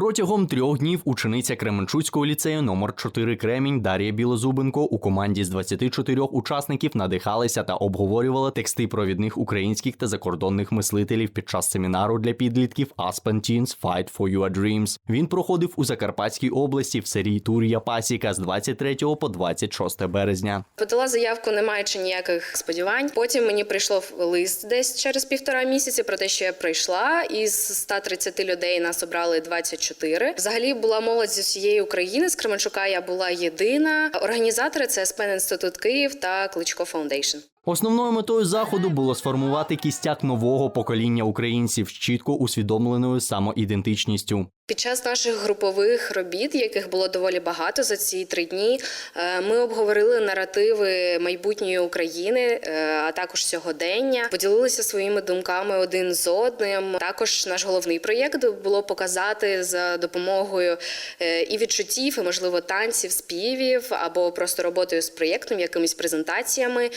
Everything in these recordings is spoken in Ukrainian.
Протягом трьох днів учениця Кременчуцького ліцею номер 4 Кремінь Дар'я Білозубенко у команді з 24 учасників надихалися та обговорювали тексти провідних українських та закордонних мислителів під час семінару для підлітків Aspen Teens Fight for Your Dreams. Він проходив у Закарпатській області в серії Тур'я Пасіка з 23 по 26 березня. Подала заявку, не маючи ніяких сподівань. Потім мені прийшло лист десь через півтора місяці про те, що я прийшла. Із 130 людей нас обрали 24. Взагалі була молодь з усієї України. З Кременчука я була єдина. Організатори це Спен Інститут Київ та Кличко Фаундейшн. Основною метою заходу було сформувати кістяк нового покоління українців з чітко усвідомленою самоідентичністю. Під час наших групових робіт, яких було доволі багато за ці три дні, е, ми обговорили наративи майбутньої України, е, а також сьогодення, поділилися своїми думками один з одним. Також наш головний проєкт було показати за допомогою е, і відчуттів, і можливо танців, співів або просто роботою з проєктом, якимись презентаціями.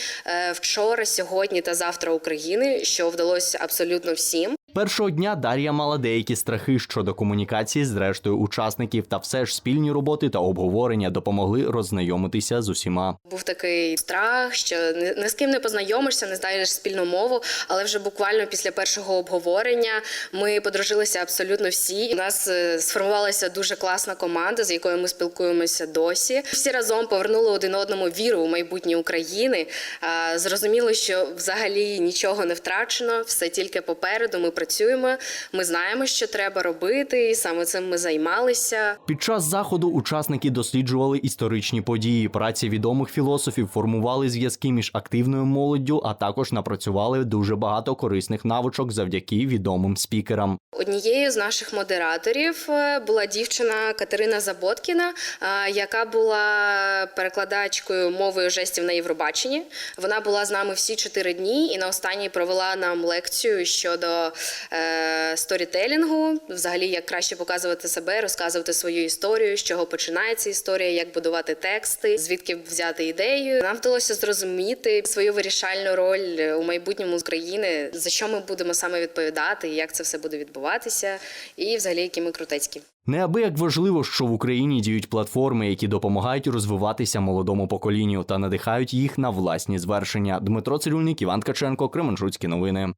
Е, Вчора, сьогодні та завтра України, що вдалося абсолютно всім. Першого дня Дар'я мала деякі страхи щодо комунікації з рештою учасників, та все ж спільні роботи та обговорення допомогли роззнайомитися з усіма. Був такий страх, що не, з ким не познайомишся, не знаєш спільну мову. Але вже буквально після першого обговорення ми подружилися абсолютно всі. У нас е, сформувалася дуже класна команда, з якою ми спілкуємося досі. Всі разом повернули один одному віру у майбутнє України. Зрозуміло, що взагалі нічого не втрачено, все тільки попереду. Ми працюємо. Ми знаємо, що треба робити, і саме цим ми займалися. Під час заходу учасники досліджували історичні події, праці відомих філософів, формували зв'язки між активною молоддю, а також напрацювали дуже багато корисних навичок завдяки відомим спікерам. Однією з наших модераторів е, була дівчина Катерина Заботкіна, е, яка була перекладачкою мовою жестів на Євробаченні. Вона була з нами всі чотири дні і на останній провела нам лекцію щодо сторітелінгу, взагалі як краще показувати себе, розказувати свою історію, з чого починається історія, як будувати тексти, звідки взяти ідею. Нам вдалося зрозуміти свою вирішальну роль у майбутньому з країни, за що ми будемо саме відповідати, як це все буде відбуватися, і взагалі які ми крутецькі. Неабияк важливо, що в Україні діють платформи, які допомагають розвиватися молодому поколінню та надихають їх на власні звершення. Дмитро Цирюльник, Іван Ткаченко, Кременчуцькі новини.